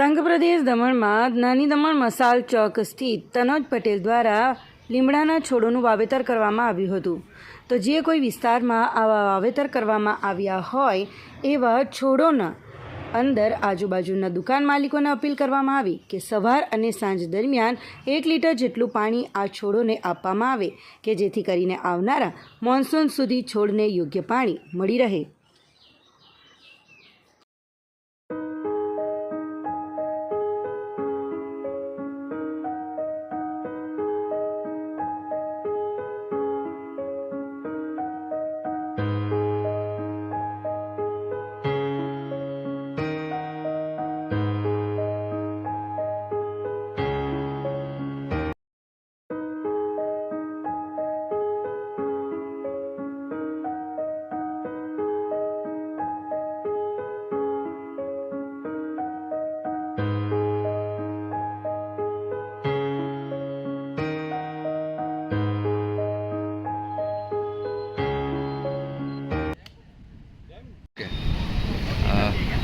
સંઘ પ્રદેશ દમણમાં નાની દમણ મસાલ ચોક સ્થિત તનોજ પટેલ દ્વારા લીમડાના છોડોનું વાવેતર કરવામાં આવ્યું હતું. તો જે કોઈ વિસ્તારમાં આવા વાવેતર કરવામાં આવ્યા હોય, એવા છોડોના અંદર આજુબાજુના દુકાન માલિકોને અપીલ કરવામાં આવી કે સવાર અને સાંજ દરમિયાન એક લીટર જેટલું પાણી આ છોડોને આપવામાં આવે કે જેથી કરીને આવનારા મોન્સૂન સુધી છોડને યોગ્ય પાણી મળી રહે.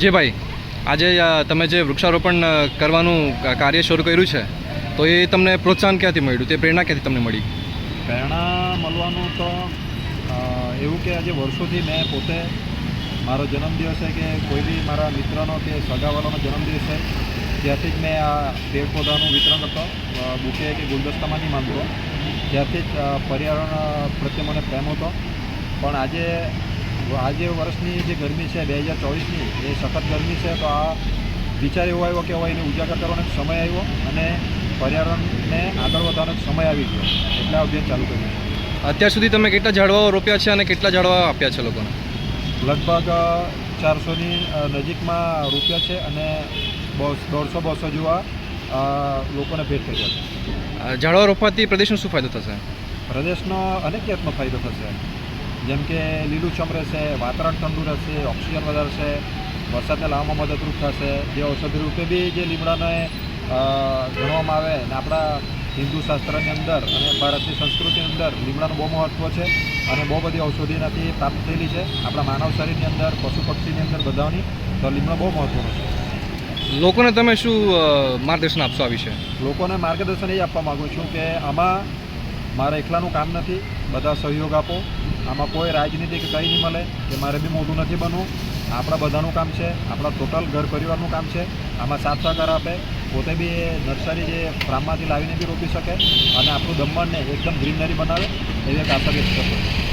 જી ભાઈ આજે તમે જે વૃક્ષારોપણ કરવાનું કાર્ય શરૂ કર્યું છે તો એ તમને પ્રોત્સાહન ક્યાંથી મળ્યું? તે પ્રેરણા ક્યાંથી તમને મળી? પ્રેરણા મળવાનું તો એવું કે આજે વર્ષોથી મેં પોતે મારો જન્મદિવસ છે કે કોઈ બી મારા મિત્રનો કે સગાવાલાનો જન્મદિવસ છે ત્યારથી જ મેં આ પેડ પૌધાનું વિતરણ અ, બુકે કે ગુલદસ્તામાં નહીં માંગતો. ત્યારથી જ પર્યાવરણ પ્રત્યે મને પ્રેમ હતો. પણ આજે આજે વર્ષની જે ગરમી છે બે હજાર ચોવીસની એ સખત ગરમી છે તો આ વિચાર એવો આવ્યો કે હવે એને ઉજાગર કરવાનો સમય આવ્યો અને પર્યાવરણને આગળ વધવાનો સમય આવી ગયો. એટલે આ અભિયાન ચાલુ કર્યું અત્યાર સુધી તમે કેટલા ઝાડવાઓ રોપ્યા છે અને કેટલા ઝાડવા આપ્યા છે લોકોને? લગભગ ચારસોની નજીકમાં રૂપિયા છે અને બસ દોઢસો બસો જેવા લોકોને ભેટ કર્યા છે. અ, ઝાડવા રોપવાથી પ્રદેશનો શું ફાયદો થશે? પ્રદેશનો અનેક જાતનો ફાયદો થશે. જેમ કે લીલુંછમ રહેશે વાતાવરણ ઠંડુ રહેશે ઓક્સિજન વધારશે વરસાદને લાવવામાં મદદરૂપ થશે જે ઔષધિ રૂપે બી જે લીમડાને ગણવામાં આવે અને આપણા હિન્દુ શાસ્ત્રની અંદર અને ભારતની સંસ્કૃતિની અંદર લીમડાનું બહુ મહત્ત્વ છે અને બહુ બધી ઔષધિનાથી પ્રાપ્ત થયેલી છે. આપણા માનવ શરીરની અંદર પશુ પક્ષીની અંદર બધાની તો લીમડો બહુ મહત્ત્વનો છે. લોકોને તમે શું માર્ગદર્શન આપશો આ વિશે? લોકોને માર્ગદર્શન એ આપવા માગું છું કે આમાં મારા એકલાનું કામ નથી બધા સહયોગ આપો. આમાં કોઈ રાજનીતિ કે કંઈ નહીં મળે, કે મારે બી મોટું નથી બનવું. આપણા બધાનું કામ છે, આપણા ટોટલ ઘર પરિવારનું કામ છે. આમાં સાથ સહકાર આપે, પોતે બી એ નર્સરી જે ફાર્મમાંથી લાવીને બી રોપી શકે અને આપણું દમણને એકદમ ગ્રીનરી બનાવે, એવી એક આશા વ્યક્ત કરતો છું.